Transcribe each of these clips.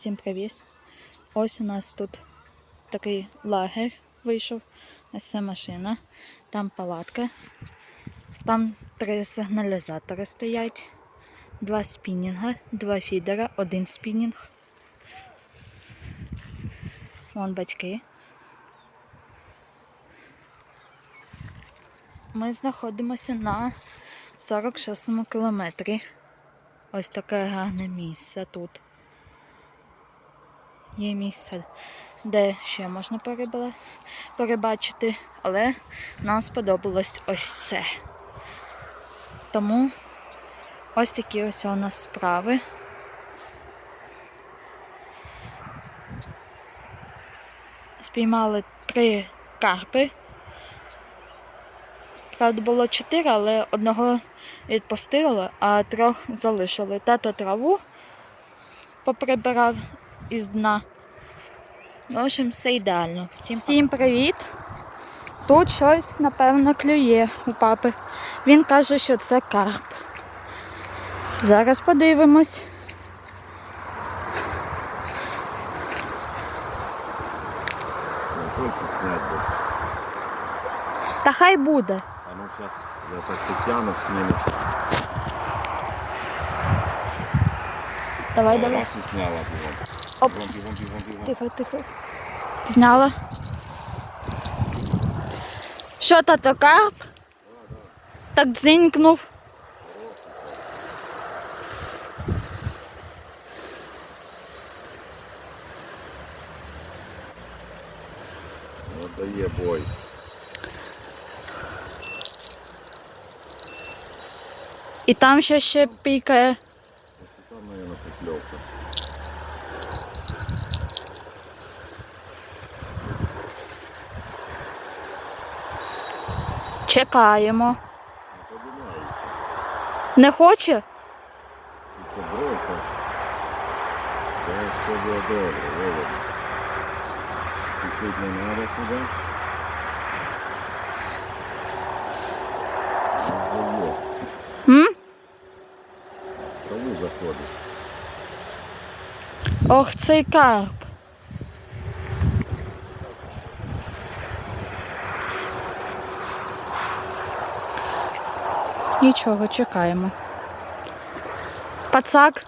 Всім привіт. Ось у нас тут такий лагерь вийшов. Ось це машина, там палатка. Там три сигналізатори стоять, два спінінга, два фідера, один спінінг. Вон батьки. Ми знаходимося на 46-му кілометрі. Ось таке гарне місце тут. Є місце, де ще можна перебачити, але нам сподобалось ось це. Тому ось такі ось у нас справи. Спіймали три карпи. Правда, було чотири, але одного відпустили, а трьох залишили. Тато траву поприбирав із дна. В общем, все ідеально. Всім, Всім привіт! Тут щось, напевно, клює у папи. Він каже, що це карп. Зараз подивимось. Та хай буде. А ну сейчас я так сниму. Давай, давай. Сняла. Оп. Тихо, тихо. Зняла. Що тато карп? Так дзинькнув. Дає бой. І там ще ще пікає. Чекаємо. Не хоче? Все было добре, вывод. Чуть-чуть не надо туда. Ого, М? в Траву заходит. Ох, цей карп. Нічого, чекаємо. Пацак.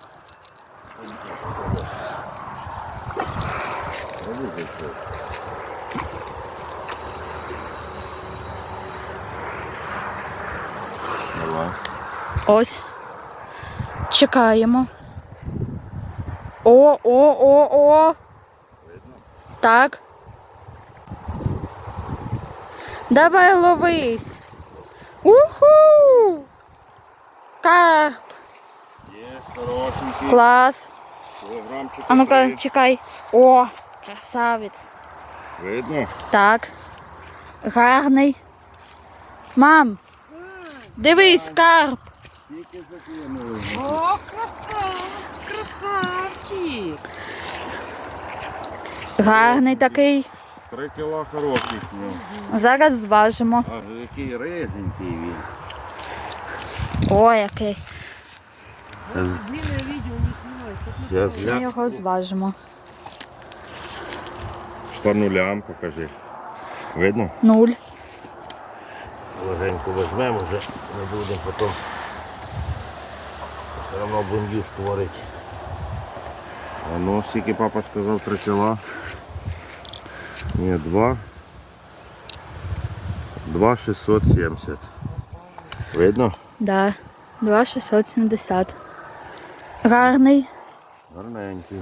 Ось. Чекаємо. О, о, о, о. Видно? Так. Давай ловись. Уху! Карп. Є, хорошенький. Клас. Кілограмчик. А ну-ка, чекай. О, красавець. Видно? Так. Гарний. Мам. Дивись, карп. Тільки закинули. О, красавчик, красавчик. Гарний такий. Три кіла хороших. Ну. Зараз зважимо. А який риженький він. О, який. Снимай. Ми я його зважимо. по нулям покажи. Видно? Нуль. Легенько візьмемо вже, не будемо потім. Все одно будемо їсти варити. А ну, скільки папа сказав, 3 кіла. Ні, 2. 2 670. Видно? Да. 2,670. Гарний. Гарненький.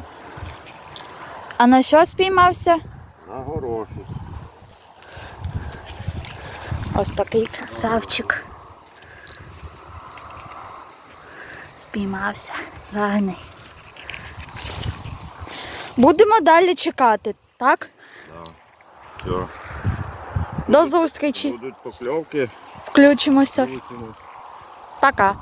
А на що спіймався? На горошок. Ось такий красавчик. Спіймався. Гарний. Будемо далі чекати, так? Все. До зустрічі. Будуть покльовки. Включимося. Пока.